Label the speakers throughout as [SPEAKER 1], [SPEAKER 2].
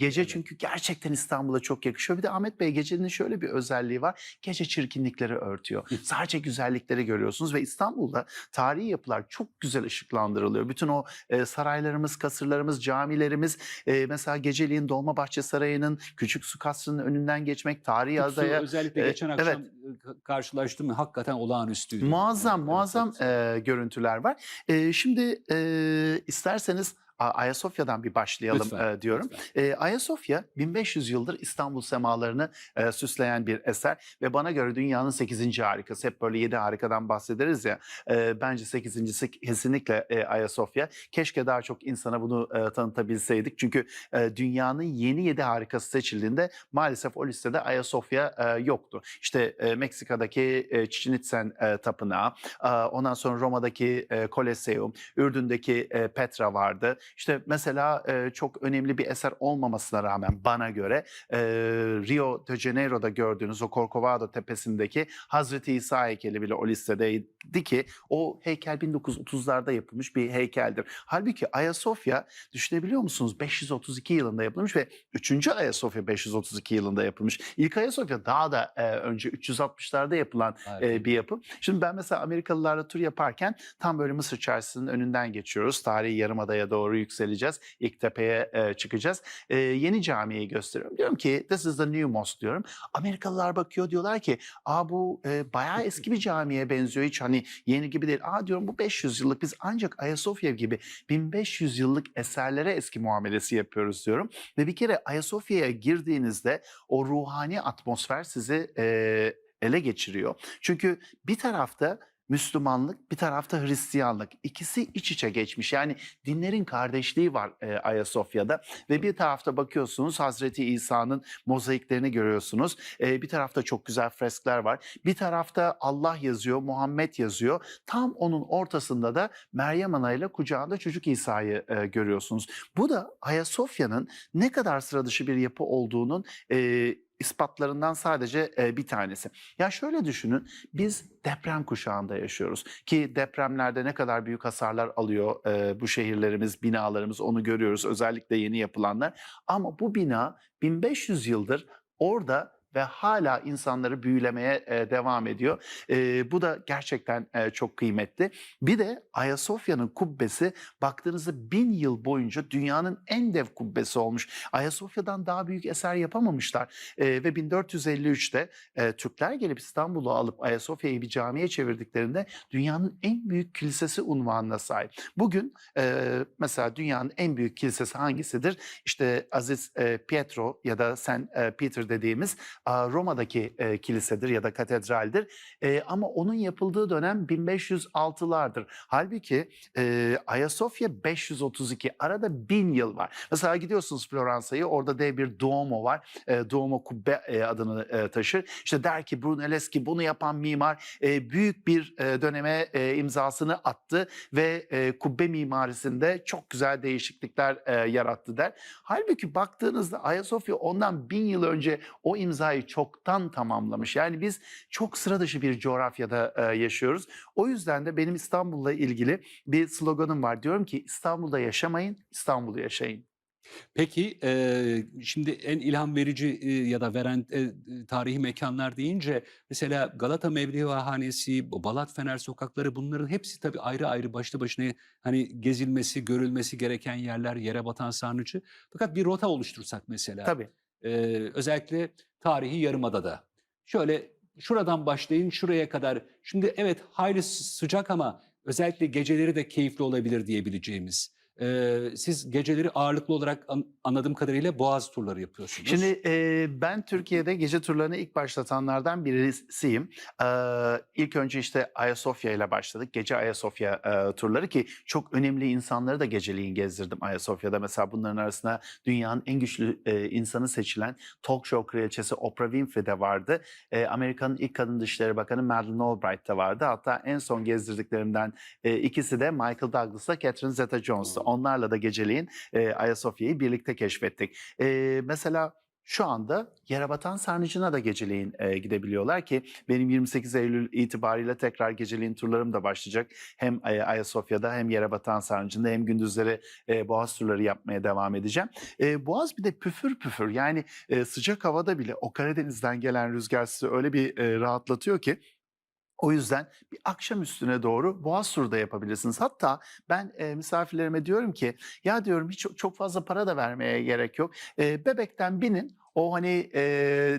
[SPEAKER 1] Gece
[SPEAKER 2] Evet.
[SPEAKER 1] çünkü gerçekten İstanbul'a çok yakışıyor. Bir de Ahmet Bey gecenin şöyle bir özelliği var. Gece çirkinlikleri örtüyor. Sadece güzellikleri görüyorsunuz ve İstanbul'da tarihi yapılar çok güzel ışıklandırılıyor. Bütün o e, saraylarımız, kasırlarımız, camilerimiz e, mesela geceliğin Dolmabahçe Sarayı'nın Küçük Su Kasrı'nın önünden geçmek tarihi
[SPEAKER 2] Kutsu
[SPEAKER 1] adaya
[SPEAKER 2] özellikle
[SPEAKER 1] e,
[SPEAKER 2] geçen
[SPEAKER 1] evet.
[SPEAKER 2] akşam e, karşılaştım. Hakikaten olağanüstüydü.
[SPEAKER 1] Muazzam muazzam
[SPEAKER 2] evet.
[SPEAKER 1] e, görüntüler var. E, şimdi e, isterseniz Ayasofya'dan bir başlayalım
[SPEAKER 2] Lütfen,
[SPEAKER 1] e, diyorum.
[SPEAKER 2] lütfen.
[SPEAKER 1] E, Ayasofya 1500 yıldır İstanbul semalarını e, süsleyen bir eser ve bana göre dünyanın 8. harikası. Hep böyle 7 harikadan bahsederiz ya. E, bence 8.si kesinlikle e, Ayasofya. Keşke daha çok insana bunu e, tanıtabilseydik. Çünkü e, dünyanın yeni 7 harikası seçildiğinde maalesef o listede Ayasofya e, yoktu. İşte e, Meksika'daki e, Chichen Itza e, tapınağı, e, ondan sonra Roma'daki e, Colosseum, Ürdün'deki e, Petra vardı. İşte mesela e, çok önemli bir eser olmamasına rağmen bana göre e, Rio de Janeiro'da gördüğünüz o Corcovado tepesindeki Hazreti İsa heykeli bile o listedeydi ki o heykel 1930'larda yapılmış bir heykeldir. Halbuki Ayasofya düşünebiliyor musunuz 532 yılında yapılmış ve 3. Ayasofya 532 yılında yapılmış. İlk Ayasofya daha da e, önce 360'larda yapılan e, bir yapı. Şimdi ben mesela Amerikalılarla tur yaparken tam böyle Mısır Çarşısı'nın önünden geçiyoruz. Tarihi Yarımada'ya doğru yükseleceğiz. İlk tepeye e, çıkacağız. E, yeni camiyi gösteriyorum. Diyorum ki this is the new mosque diyorum. Amerikalılar bakıyor diyorlar ki aa bu e, bayağı eski bir camiye benziyor. Hiç hani yeni gibi değil. Aa diyorum bu 500 yıllık biz ancak Ayasofya gibi 1500 yıllık eserlere eski muamelesi yapıyoruz diyorum. Ve bir kere Ayasofya'ya girdiğinizde o ruhani atmosfer sizi e, ele geçiriyor. Çünkü bir tarafta Müslümanlık, bir tarafta Hristiyanlık. İkisi iç içe geçmiş. Yani dinlerin kardeşliği var e, Ayasofya'da ve bir tarafta bakıyorsunuz Hazreti İsa'nın mozaiklerini görüyorsunuz. E, bir tarafta çok güzel freskler var. Bir tarafta Allah yazıyor, Muhammed yazıyor. Tam onun ortasında da Meryem Ana ile kucağında çocuk İsa'yı e, görüyorsunuz. Bu da Ayasofya'nın ne kadar sıra dışı bir yapı olduğunun e, ispatlarından sadece e, bir tanesi. Ya şöyle düşünün, biz deprem kuşağında yaşıyoruz ki depremlerde ne kadar büyük hasarlar alıyor e, bu şehirlerimiz, binalarımız onu görüyoruz özellikle yeni yapılanlar. Ama bu bina 1500 yıldır orada ve hala insanları büyülemeye e, devam ediyor. E, bu da gerçekten e, çok kıymetli. Bir de Ayasofya'nın kubbesi baktığınızda bin yıl boyunca dünyanın en dev kubbesi olmuş. Ayasofya'dan daha büyük eser yapamamışlar. Ve 1453'te e, Türkler gelip İstanbul'u alıp Ayasofya'yı bir camiye çevirdiklerinde dünyanın en büyük kilisesi unvanına sahip. Bugün mesela dünyanın en büyük kilisesi hangisidir? İşte Aziz Pietro ya da Saint Peter dediğimiz Roma'daki e, kilisedir ya da katedraldir. E, ama onun yapıldığı dönem 1506'lardır. Halbuki e, Ayasofya 532. Arada bin yıl var. Mesela gidiyorsunuz Floransa'yı orada dev bir Duomo var. E, Duomo kubbe e, adını e, taşır. İşte der ki Brunelleschi bunu yapan mimar e, büyük bir e, döneme e, imzasını attı ve e, kubbe mimarisinde çok güzel değişiklikler e, yarattı der. Halbuki baktığınızda Ayasofya ondan bin yıl önce o imzayı çoktan tamamlamış. Yani biz çok sıra dışı bir coğrafyada e, yaşıyoruz. O yüzden de benim İstanbul'la ilgili bir sloganım var. Diyorum ki İstanbul'da yaşamayın, İstanbul'u yaşayın.
[SPEAKER 2] Peki eee, şimdi en ilham verici eee, ya da veren eee, tarihi mekanlar deyince mesela Galata Mevlivahanesi, Balat Fener sokakları bunların hepsi tabii ayrı ayrı başlı başına hani gezilmesi, görülmesi gereken yerler, yere batan sarnıcı. Fakat bir rota oluştursak mesela
[SPEAKER 1] Tabii.
[SPEAKER 2] Eee, özellikle tarihi yarımadada. Şöyle şuradan başlayın şuraya kadar. Şimdi evet hayli sı- sıcak ama özellikle geceleri de keyifli olabilir diyebileceğimiz. Eee, siz geceleri ağırlıklı olarak an- anladığım kadarıyla boğaz turları yapıyorsunuz.
[SPEAKER 1] Şimdi e, ben Türkiye'de gece turlarını ilk başlatanlardan birisiyim. E, ilk önce işte Ayasofya ile başladık. Gece Ayasofya e, turları ki çok önemli insanları da geceliğin gezdirdim Ayasofya'da. Mesela bunların arasında dünyanın en güçlü e, insanı seçilen talk show kraliçesi Oprah Winfrey de vardı. E, Amerika'nın ilk kadın dışişleri bakanı Madeleine Albright da vardı. Hatta en son gezdirdiklerimden e, ikisi de Michael Douglas'la Catherine Zeta-Jones'tu. Onlarla da geceliğin e, Ayasofya'yı birlikte keşfettik. E, mesela şu anda Yerebatan Sarnıcı'na da geceleyin e, gidebiliyorlar ki benim 28 Eylül itibariyle tekrar geceleyin turlarım da başlayacak. Hem e, Ayasofya'da hem Yerebatan Sarnıcı'nda hem gündüzleri e, Boğaz turları yapmaya devam edeceğim. E, Boğaz bir de püfür püfür yani e, sıcak havada bile o Karadeniz'den gelen rüzgar sizi öyle bir e, rahatlatıyor ki o yüzden bir akşam üstüne doğru Boğaz turu da yapabilirsiniz. Hatta ben e, misafirlerime diyorum ki ya diyorum hiç çok fazla para da vermeye gerek yok. E, bebekten binin o hani e,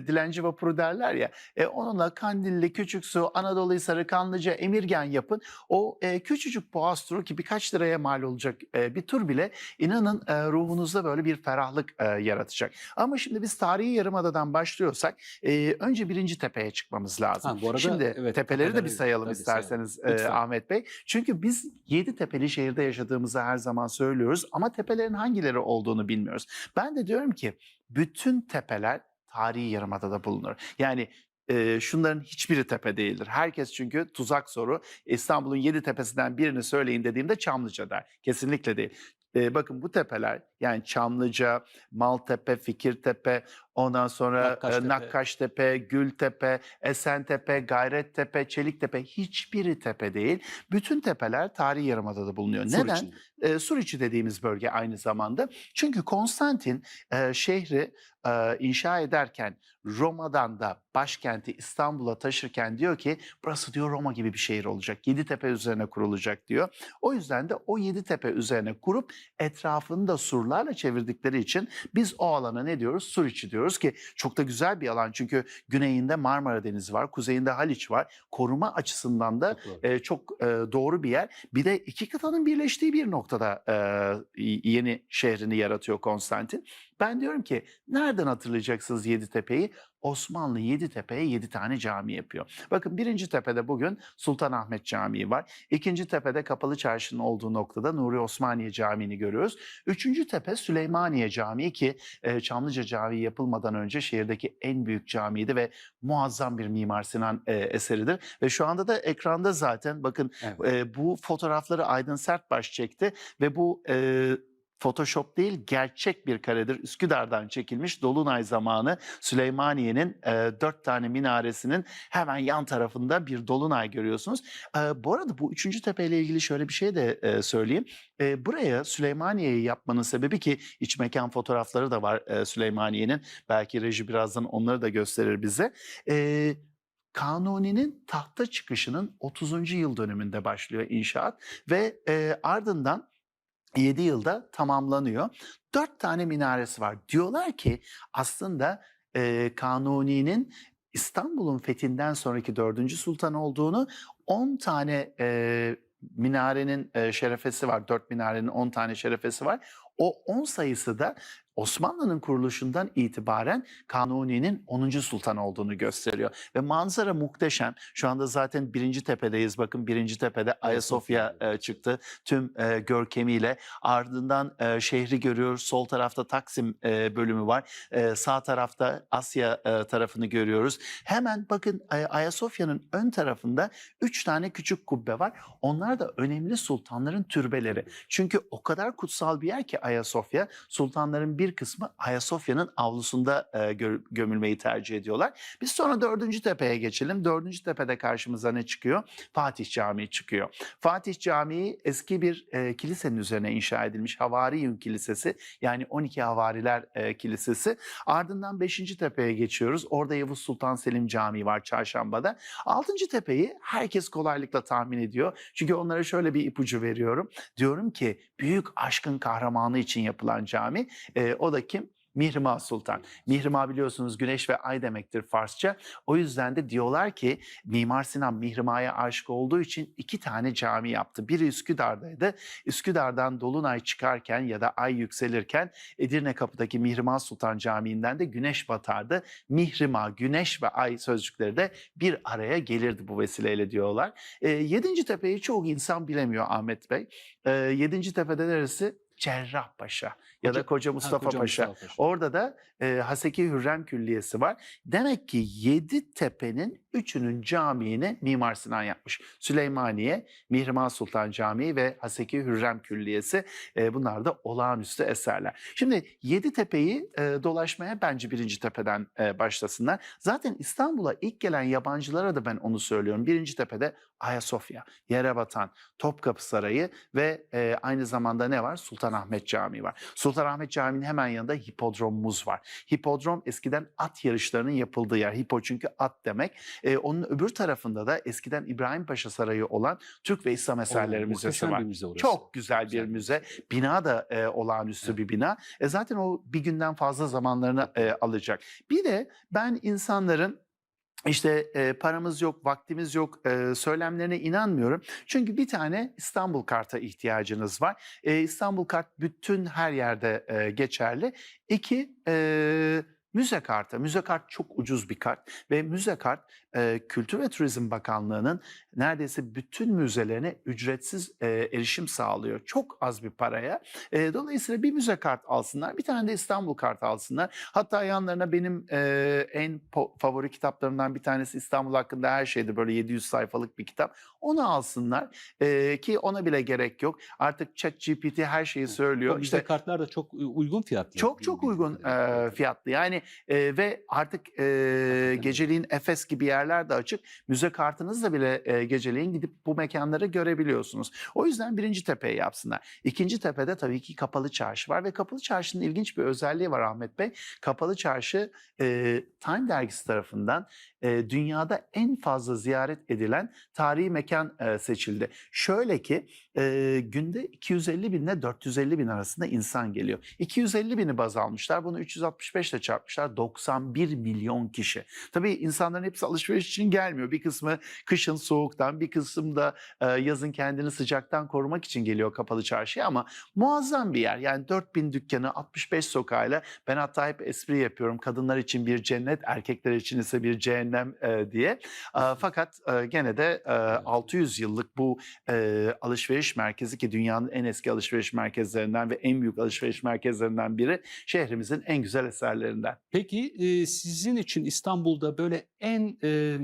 [SPEAKER 1] dilenci vapuru derler ya e, onunla Kandilli, Küçüksu, Anadolu Hisarı, Kanlıca, Emirgen yapın. O e, küçücük boğaz turu ki birkaç liraya mal olacak e, bir tur bile inanın e, ruhunuzda böyle bir ferahlık e, yaratacak. Ama şimdi biz tarihi yarımadadan başlıyorsak e, önce birinci tepeye çıkmamız lazım.
[SPEAKER 2] Ha, bu arada
[SPEAKER 1] Şimdi
[SPEAKER 2] evet,
[SPEAKER 1] tepeleri de bir
[SPEAKER 2] tepeleri-
[SPEAKER 1] sayalım
[SPEAKER 2] tabii
[SPEAKER 1] isterseniz
[SPEAKER 2] sayalım.
[SPEAKER 1] e. Ahmet Bey. Çünkü biz yedi tepeli şehirde yaşadığımızı her zaman söylüyoruz ama tepelerin hangileri olduğunu bilmiyoruz. Ben de diyorum ki bütün tepeler tarihi yarımadada bulunur. Yani e, şunların hiçbiri tepe değildir. Herkes çünkü tuzak soru. İstanbul'un yedi tepesinden birini söyleyin dediğimde Çamlıca der. Kesinlikle değil. E, bakın bu tepeler yani Çamlıca, Maltepe, Fikirtepe, ondan sonra
[SPEAKER 2] Nakkaştepe.
[SPEAKER 1] e, Nakkaştepe, Gültepe, Esentepe, Gayrettepe, Çeliktepe hiçbiri tepe değil. Bütün tepeler tarihi yarımadada bulunuyor.
[SPEAKER 2] Sur
[SPEAKER 1] Neden?
[SPEAKER 2] için.
[SPEAKER 1] e, Suriçi dediğimiz bölge aynı zamanda. Çünkü Konstantin e, şehri e, inşa ederken Roma'dan da başkenti İstanbul'a taşırken diyor ki burası diyor Roma gibi bir şehir olacak. Yeditepe üzerine kurulacak diyor. O yüzden de o Yeditepe üzerine kurup etrafını da surlarla çevirdikleri için biz o alana ne diyoruz? Suriçi diyoruz ki çok da güzel bir alan. Çünkü güneyinde Marmara Denizi var, kuzeyinde Haliç var. Koruma açısından da
[SPEAKER 2] Çok doğru.
[SPEAKER 1] e, çok e, doğru bir yer. Bir de iki kıtanın birleştiği bir noktada e, yeni şehrini yaratıyor Konstantin. Ben diyorum ki nereden hatırlayacaksınız Yeditepe'yi? Osmanlı Yeditepe'ye yedi tane cami yapıyor. Bakın birinci tepede bugün Sultanahmet Camii var. İkinci tepede Kapalı Çarşı'nın olduğu noktada Nuri Osmaniye Camii'ni görüyoruz. Üçüncü tepe Süleymaniye Camii ki e, Çamlıca Camii yapılmadan önce şehirdeki en büyük camiydi ve muazzam bir Mimar Sinan e, eseridir. Ve şu anda da ekranda zaten bakın
[SPEAKER 2] Evet.
[SPEAKER 1] e, bu fotoğrafları Aydın Sertbaş çekti ve bu e, Photoshop değil gerçek bir karedir. Üsküdar'dan çekilmiş Dolunay zamanı Süleymaniye'nin e, dört tane minaresinin hemen yan tarafında bir Dolunay görüyorsunuz. E, bu arada bu üçüncü tepe ile ilgili şöyle bir şey de e, söyleyeyim. E, buraya Süleymaniye'yi yapmanın sebebi ki iç mekan fotoğrafları da var e, Süleymaniye'nin. Belki reji birazdan onları da gösterir bize. E, Kanuni'nin tahta çıkışının 30. yıl dönümünde başlıyor inşaat ve e, ardından 7 yılda tamamlanıyor. 4 tane minaresi var. Diyorlar ki aslında e, Kanuni'nin İstanbul'un fethinden sonraki 4. sultan olduğunu 10 tane e, minarenin e, şerefesi var. 4 minarenin 10 tane şerefesi var. O 10 sayısı da Osmanlı'nın kuruluşundan itibaren Kanuni'nin 10. sultan olduğunu gösteriyor. Ve manzara muhteşem. Şu anda zaten birinci tepedeyiz. Bakın birinci tepede Ayasofya e, çıktı. Tüm e, görkemiyle. Ardından e, şehri görüyoruz. Sol tarafta Taksim e, bölümü var. E, sağ tarafta Asya e, tarafını görüyoruz. Hemen bakın e, Ayasofya'nın ön tarafında üç tane küçük kubbe var. Onlar da önemli sultanların türbeleri. Çünkü o kadar kutsal bir yer ki Ayasofya. Sultanların bir kısmı Ayasofya'nın avlusunda e, gö- gömülmeyi tercih ediyorlar. Biz sonra dördüncü tepeye geçelim. Dördüncü tepede karşımıza ne çıkıyor? Fatih Camii çıkıyor. Fatih Camii eski bir e, kilisenin üzerine inşa edilmiş Havariyun Kilisesi yani 12 Havariler e, Kilisesi. Ardından 5. tepeye geçiyoruz. Orada Yavuz Sultan Selim Camii var Çarşamba'da. 6. tepeyi herkes kolaylıkla tahmin ediyor. Çünkü onlara şöyle bir ipucu veriyorum. Diyorum ki büyük aşkın kahramanı için yapılan cami. E, o da kim? Mihrimah Sultan. Mihrimah biliyorsunuz güneş ve ay demektir Farsça. O yüzden de diyorlar ki Mimar Sinan Mihrimah'a aşık olduğu için iki tane cami yaptı. Biri Üsküdar'daydı. Üsküdar'dan Dolunay çıkarken ya da ay yükselirken Edirne Kapı'daki Mihrimah Sultan Camii'nden de güneş batardı. Mihrimah, güneş ve ay sözcükleri de bir araya gelirdi bu vesileyle diyorlar. E, yedinci tepeyi çoğu insan bilemiyor Ahmet Bey. E, yedinci tepede neresi? Cerrahpaşa ya da
[SPEAKER 2] Koca-
[SPEAKER 1] Koca
[SPEAKER 2] Ha,
[SPEAKER 1] Mustafa
[SPEAKER 2] Koca
[SPEAKER 1] Paşa.
[SPEAKER 2] Mustafa Paşa.
[SPEAKER 1] Orada da e, Haseki Hürrem Külliyesi var. Demek ki yedi tepenin üçünün camiini Mimar Sinan yapmış. Süleymaniye, Mihrimah Sultan Camii ve Haseki Hürrem Külliyesi e, bunlar da olağanüstü eserler. Şimdi Yeditepe'yi e, dolaşmaya bence birinci tepeden e, başlasınlar. Zaten İstanbul'a ilk gelen yabancılara da ben onu söylüyorum. Birinci tepede Ayasofya, Yerebatan, Topkapı Sarayı ve e, aynı zamanda ne var? Sultanahmet Camii var. Sultanahmet Camii'nin hemen yanında hipodromumuz var. Hipodrom eskiden at yarışlarının yapıldığı yer. Hipo çünkü at demek. E, onun öbür tarafında da eskiden İbrahim Paşa Sarayı olan Türk ve İslam Eserleri
[SPEAKER 2] Oo,
[SPEAKER 1] Müzesi var.
[SPEAKER 2] bir müze orası.
[SPEAKER 1] Çok güzel bir müze. Bina da e, olağanüstü
[SPEAKER 2] Evet.
[SPEAKER 1] bir bina. E, zaten o bir günden fazla zamanlarını e, alacak. Bir de ben insanların işte e, paramız yok, vaktimiz yok e, söylemlerine inanmıyorum. Çünkü bir tane İstanbul karta ihtiyacınız var. E, İstanbul kart bütün her yerde e, geçerli. İki, e, müze kartı. Müze kart çok ucuz bir kart ve müze kart e, Kültür ve Turizm Bakanlığı'nın neredeyse bütün müzelerine ücretsiz e, erişim sağlıyor. Çok az bir paraya. E, dolayısıyla bir müze kart alsınlar, bir tane de İstanbul kartı alsınlar. Hatta yanlarına benim e, en favori kitaplarımdan bir tanesi İstanbul hakkında her şeydi böyle 700 sayfalık bir kitap. Onu alsınlar E, ki ona bile gerek yok. Artık ChatGPT her şeyi söylüyor.
[SPEAKER 2] O
[SPEAKER 1] İşte
[SPEAKER 2] müze kartlar da çok e, uygun fiyatlı.
[SPEAKER 1] çok çok uygun e, fiyatlı. Yani e, ve artık e, geceliğin Efes gibi yerler de açık. Müze kartınızla bile e, geceliğin gidip bu mekanları görebiliyorsunuz. O yüzden birinci tepeyi yapsınlar. İkinci tepede tabii ki Kapalı Çarşı var ve Kapalı Çarşı'nın ilginç bir özelliği var Ahmet Bey. Kapalı Çarşı e, Time dergisi tarafından e, dünyada en fazla ziyaret edilen tarihi mekan e, seçildi. Şöyle ki e, günde 250 bin ile 450 bin arasında insan geliyor. 250 bini baz almışlar. Bunu 365 ile çarpmışlar. 91 milyon kişi. Tabii insanların hepsi alışveriş için gelmiyor. Bir kısmı kışın soğuktan, bir kısım da e, yazın kendini sıcaktan korumak için geliyor kapalı çarşıya ama muazzam bir yer. Yani 4000 dükkanı, 65 sokağıyla ben hatta hep espri yapıyorum. Kadınlar için bir cennet, erkekler için ise bir cehennem e, diye. E, fakat gene de e, 600 yıllık bu alışveriş merkezi ki dünyanın en eski alışveriş merkezlerinden ve en büyük alışveriş merkezlerinden biri şehrimizin en güzel eserlerinden.
[SPEAKER 2] Peki e, sizin için İstanbul'da böyle en e,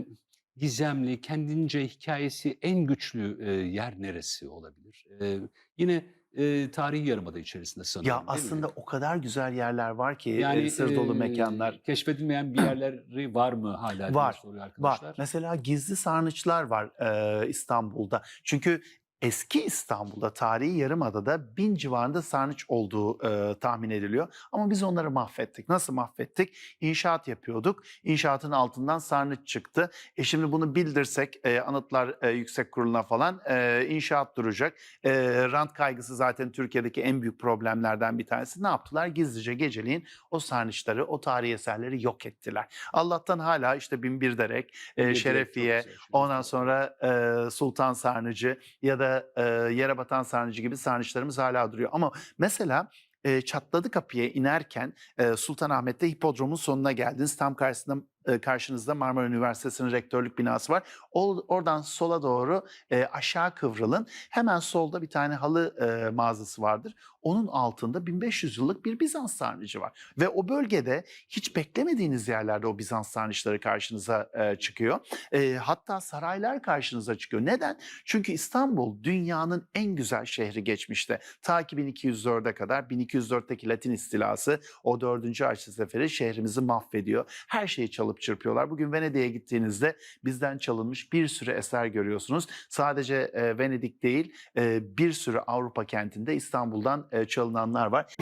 [SPEAKER 2] gizemli, kendince hikayesi en güçlü e, yer neresi olabilir? E, yine e, tarihi yarımada içerisinde sanıyorum.
[SPEAKER 1] Ya
[SPEAKER 2] değil mi?
[SPEAKER 1] aslında o kadar güzel yerler var ki
[SPEAKER 2] yani
[SPEAKER 1] sır dolu
[SPEAKER 2] e,
[SPEAKER 1] mekanlar.
[SPEAKER 2] keşfedilmeyen bir yerleri var mı hala
[SPEAKER 1] Var,
[SPEAKER 2] soruyor
[SPEAKER 1] Var.
[SPEAKER 2] arkadaşlar.
[SPEAKER 1] Mesela gizli sarnıçlar var e, İstanbul'da. Çünkü eski İstanbul'da, tarihi Yarımada'da bin civarında sarnıç olduğu e, tahmin ediliyor. Ama biz onları mahvettik. Nasıl mahvettik? İnşaat yapıyorduk. İnşaatın altından sarnıç çıktı. E şimdi bunu bildirsek e, Anıtlar e, Yüksek Kurulu'na falan e, inşaat duracak. E, rant kaygısı zaten Türkiye'deki en büyük problemlerden bir tanesi. Ne yaptılar? Gizlice geceliğin o sarnıçları, o tarihi eserleri yok ettiler. Allah'tan hala işte Binbirderek, e,
[SPEAKER 2] Yedi, çok
[SPEAKER 1] Şerefiye. Ondan sonra e, Sultan Sarnıcı ya da e, Yere Batan Sarnıcı gibi sarnıçlarımız hala duruyor. Ama mesela e, Çatladı Kapı'ya inerken e, Sultanahmet'te hipodromun sonuna geldiniz. Tam karşısında karşınızda Marmara Üniversitesi'nin rektörlük binası var. Oradan sola doğru aşağı kıvrılın. Hemen solda bir tane halı mağazası vardır. Onun altında 1500 yıllık bir Bizans sarnıcı var. Ve o bölgede hiç beklemediğiniz yerlerde o Bizans sarnıçları karşınıza çıkıyor. Hatta saraylar karşınıza çıkıyor. Neden? Çünkü İstanbul dünyanın en güzel şehri geçmişte. Ta ki 1204'e kadar 1204'teki Latin istilası o 4. Haçlı Seferi şehrimizi mahvediyor. Her şeyi çalıp çırpıyorlar. Bugün Venedik'e gittiğinizde bizden çalınmış bir sürü eser görüyorsunuz. Sadece e, Venedik değil e, bir sürü Avrupa kentinde İstanbul'dan e, çalınanlar var.